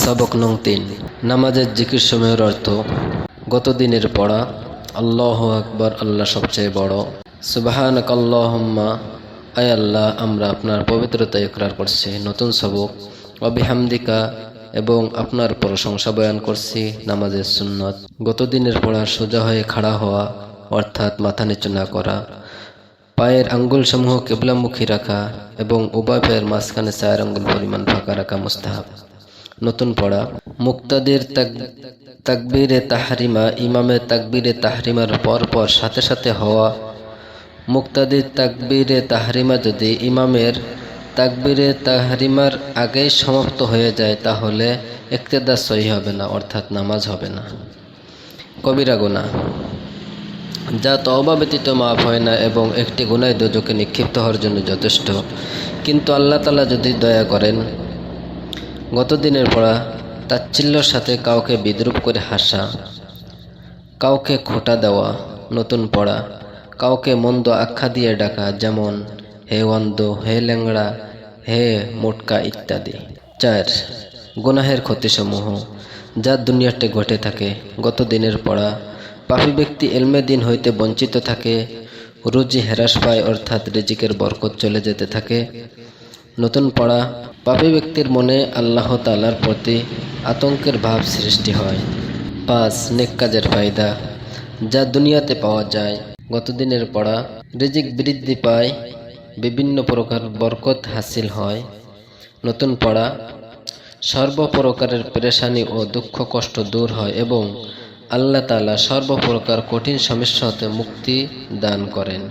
সবক নং তিন। নামাজের জিকির সময়ের অর্থ, গত দিনের পড়া, আল্লাহ আকবর, আল্লাহ সবচেয়ে বড়। সুবাহান আল্লাহম্মা আয় আল্লাহ, আমরা আপনার পবিত্রতা ইকরার করছি, নতুন সবক। অবিহামদিকা, এবং আপনার প্রশংসা বয়ান করছি, নামাজের সুন্নত। গত দিনের পড়া সোজা হয়ে খাড়া হওয়া, অর্থাৎ মাথা নিচু না করা। পায়ের আঙ্গুলসমূহ কেবলামুখী রাখা, এবং উভয় মাঝখানে চায়ের আঙ্গুল পরিমাণ ফাঁকা রাখা মুস্তাহাব। নতুন পড়া। মুক্তাদির তাকবীরে তাহরিমা ইমামের তাকবীরে তাহরিমার পর পর সাথে সাথে হওয়া। মুক্তাদির তাকবীরে তাহরিমা যদি ইমামের তাকবীরে তাহরিমার আগেই সমাপ্ত হয়ে যায়, তাহলে একতেদা সহি হবে না, অর্থাৎ নামাজ হবে না। কবিরা গুণা। যা তওবা ব্যতীত মাফ হয় না এবং একটি গুনায় দোজকে নিক্ষিপ্ত হওয়ার জন্য যথেষ্ট, কিন্তু আল্লাহ তালা যদি দয়া করেন গত দিনের পড়া তাচ্ছিল্যর সাথে কাউকে বিদ্রুপ করে হাসা, কাউকে খোটা দেওয়া, নতুন পড়া, কাউকে মন্দ আখ্যা দিয়ে ডাকা যেমন, হে অন্ধ, হে ল্যাংড়া, হে মোটকা ইত্যাদি। চার, গুনাহের ক্ষতিসমূহ। যা দুনিয়াতে ঘটে থাকে গত দিনের পড়া। পাপী ব্যক্তি এলমে দিন হইতে বঞ্চিত থাকে, রুজি হ্রাস পায় অর্থাৎ রেজিকের বরকত চলে যেতে থাকে। নতুন পড়া পাপী ব্যক্তির মনে আল্লাহ তালার প্রতি আতঙ্কের ভাব সৃষ্টি হয়। পাঁচ, নেক কাজের ফায়দা। যা দুনিয়াতে পাওয়া যায়। গতদিনের পড়া, রিজিক বৃদ্ধি পায়, বিভিন্ন প্রকার বরকত হাসিল হয়। নতুন পড়া, সর্বপ্রকারের পেরেশানি ও দুঃখ কষ্ট দূর হয় এবং আল্লাহ তালা সর্বপ্রকার কঠিন সমস্যা হতে মুক্তি দান করেন।